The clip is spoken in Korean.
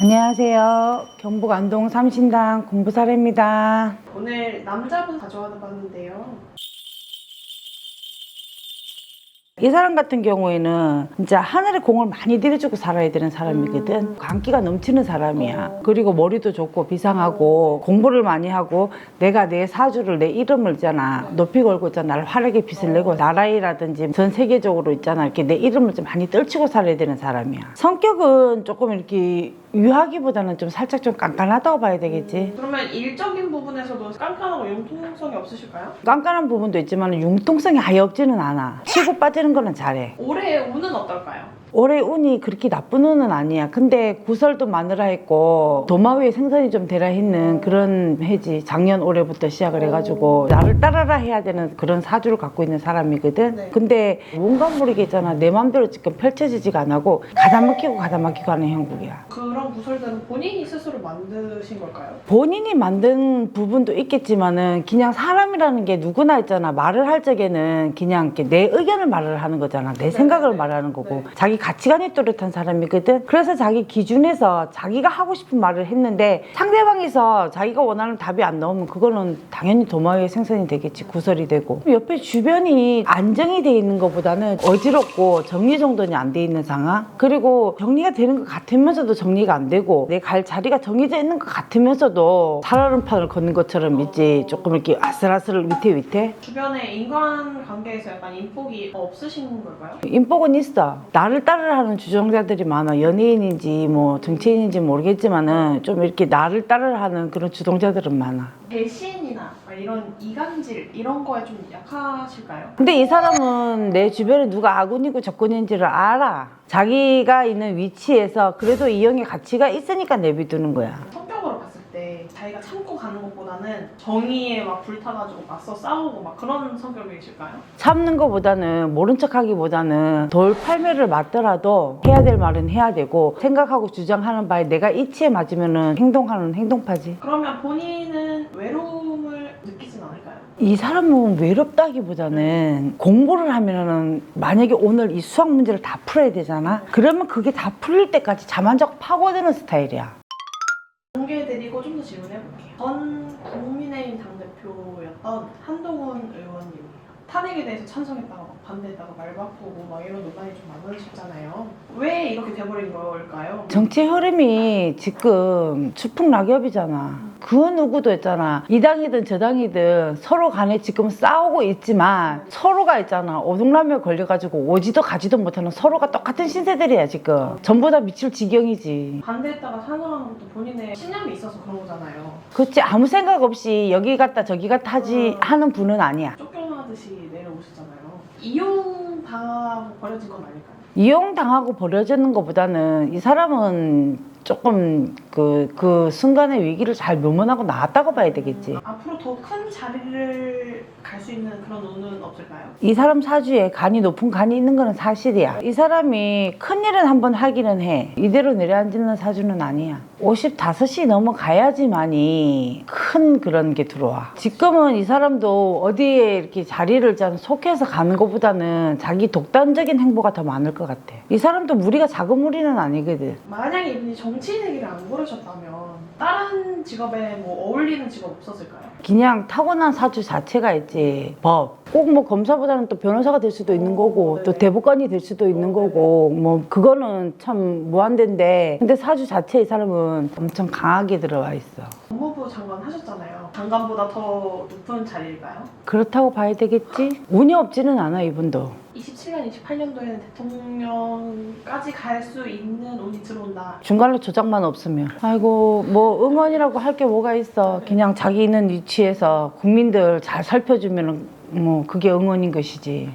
안녕하세요. 경북 안동 삼신당 공부사례입니다. 오늘 남자분 가져와 봤는데요. 이 사람 같은 경우에는 진짜 하늘에 공을 많이 들여주고 살아야 되는 사람이거든. 광기가 넘치는 사람이야. 그리고 머리도 좋고 비상하고 공부를 많이 하고 내가 내 사주를 내 이름을 있잖아. 높이 걸고 있잖아. 나를 화려하게 빛을 내고 나라이라든지 전 세계적으로 있잖아. 이렇게 내 이름을 좀 많이 떨치고 살아야 되는 사람이야. 성격은 조금 이렇게 유하기보다는 좀 살짝 좀 깐깐하다고 봐야 되겠지. 그러면 일적인 부분에서도 깐깐하고 융통성이 없으실까요? 깐깐한 부분도 있지만 융통성이 아예 없지는 않아. 치고 빠지는 거는 잘해. 올해 운은 어떨까요? 올해 운이 그렇게 나쁜 운은 아니야. 근데 구설도 마누라 했고 도마 위에 생선이 좀 되라 했는 그런 해지. 작년 올해부터 시작을 해가지고 나를 따라라 해야 되는 그런 사주를 갖고 있는 사람이거든. 네. 근데 뭔가 모르게 있잖아. 내 맘대로 지금 펼쳐지지가 안 하고 가다 막히고 가다 막히고 하는 형국이야. 그런 구설들은 본인이 스스로 만드신 걸까요? 본인이 만든 부분도 있겠지만은 그냥 사람이라는 게 누구나 있잖아 말을 할 적에는 그냥 이렇게 내 의견을 말을 하는 거잖아 내 생각을 네. 말하는 거고 네. 자기 가치관이 뚜렷한 사람이거든. 그래서 자기 기준에서 자기가 하고 싶은 말을 했는데 상대방에서 자기가 원하는 답이 안 나오면 그거는 당연히 도마위의 생선이 되겠지 구설이 되고. 옆에 주변이 안정이 돼 있는 것보다는 어지럽고 정리정돈이 안 돼 있는 상황. 그리고 정리가 되는 것 같으면서도 정리가 안 되고 내 갈 자리가 정해져 있는 것 같으면서도 살얼음판을 걷는 것처럼 있지 조금 이렇게 아슬아슬 위태위태 주변에 인간 관계에서 약간 인복이 없으신 걸까요? 인복은 있어. 나를 따 르하는 주종자들이 많아 연예인인지 뭐 정치인인지 모르겠지만은 좀 이렇게 나를 따르하는 그런 주동자들은 많아 배신이나 막 이런 이간질 이런 거에 좀 약하실까요? 근데 이 사람은 내 주변에 누가 아군이고 적군인지를 알아. 자기가 있는 위치에서 그래도 이 형의 가치가 있으니까 내비두는 거야. 성격으로 봤을 때 자기가 가는 것보다는 정의에 막 불타가지고 맞서 싸우고 막 그런 성격이실까요? 참는 것보다는 모른 척 하기보다는 돌팔매를 맞더라도 해야 될 말은 해야 되고 생각하고 주장하는 바에 내가 이치에 맞으면은 행동하는 행동파지. 그러면 본인은 외로움을 느끼진 않을까요? 이 사람은 외롭다기보다는 공부를 하면은 만약에 오늘 이 수학 문제를 다 풀어야 되잖아. 그러면 그게 다 풀릴 때까지 자고 파고드는 스타일이야. 공개해드리고 좀 더 질문해볼게요. 전 국민의힘 당대표였던 한동훈 의원님이에요. 탄핵에 대해서 찬성했다가 막 반대했다가 말 바꾸고 막 이런 논란이 좀 많으셨잖아요. 왜 이렇게 돼버린 걸까요? 정치 흐름이 지금 추풍낙엽이잖아. 그 누구도 있잖아. 이 당이든 저 당이든 서로 간에 지금 싸우고 있지만 서로가 있잖아. 오동라면 걸려가지고 오지도 가지도 못하는 서로가 똑같은 신세들이야 지금. 전부 다 미칠 지경이지. 반대했다가 찬성하는 것도 본인의 신념이 있어서 그런 거잖아요. 그렇지 아무 생각 없이 여기 갔다 저기 갔다 하지 하는 분은 아니야. 쫓겨나듯이 내려오시잖아요. 이용 당하고 버려진 건 아닐까요? 이용당하고 버려지는 것보다는 이 사람은 조금 그, 그 순간의 위기를 잘 묘문하고 나왔다고 봐야 되겠지. 앞으로 더 큰 자리를 갈 수 있는 그런 운은 없을까요? 이 사람 사주에 간이 높은 간이 있는 거는 사실이야. 이 사람이 큰 일은 한번 하기는 해. 이대로 내려앉는 사주는 아니야. 55이 넘어가야지만이 큰 그런 게 들어와. 지금은 이 사람도 어디에 이렇게 자리를 짠 속해서 가는 것보다는 자기 독단적인 행보가 더 많을 것 같아. 이 사람도 무리가 작은 무리는 아니거든. 만약에 이분이 정 치인에게를 안 고르셨다면 다른 직업에 뭐 어울리는 직업 없었을까요? 그냥 타고난 사주 자체가 있지. 법. 꼭 뭐 검사보다는 또 변호사가 될 수도 있는 거고, 또 대법관이 될 수도 있는 거고, 뭐, 그거는 참 무한대인데, 근데 사주 자체 이 사람은 엄청 강하게 들어와 있어. 법무부 장관 하셨잖아요. 장관보다 더 높은 자리일까요? 그렇다고 봐야 되겠지? 운이 없지는 않아, 이분도. 27년, 28년도에는 대통령까지 갈 수 있는 운이 들어온다. 중간에 조작만 없으면. 아이고, 뭐, 응원이라고 할 게 뭐가 있어. 그냥 자기 있는 위치에서 국민들 잘 살펴주면, 뭐, 그게 응원인 것이지.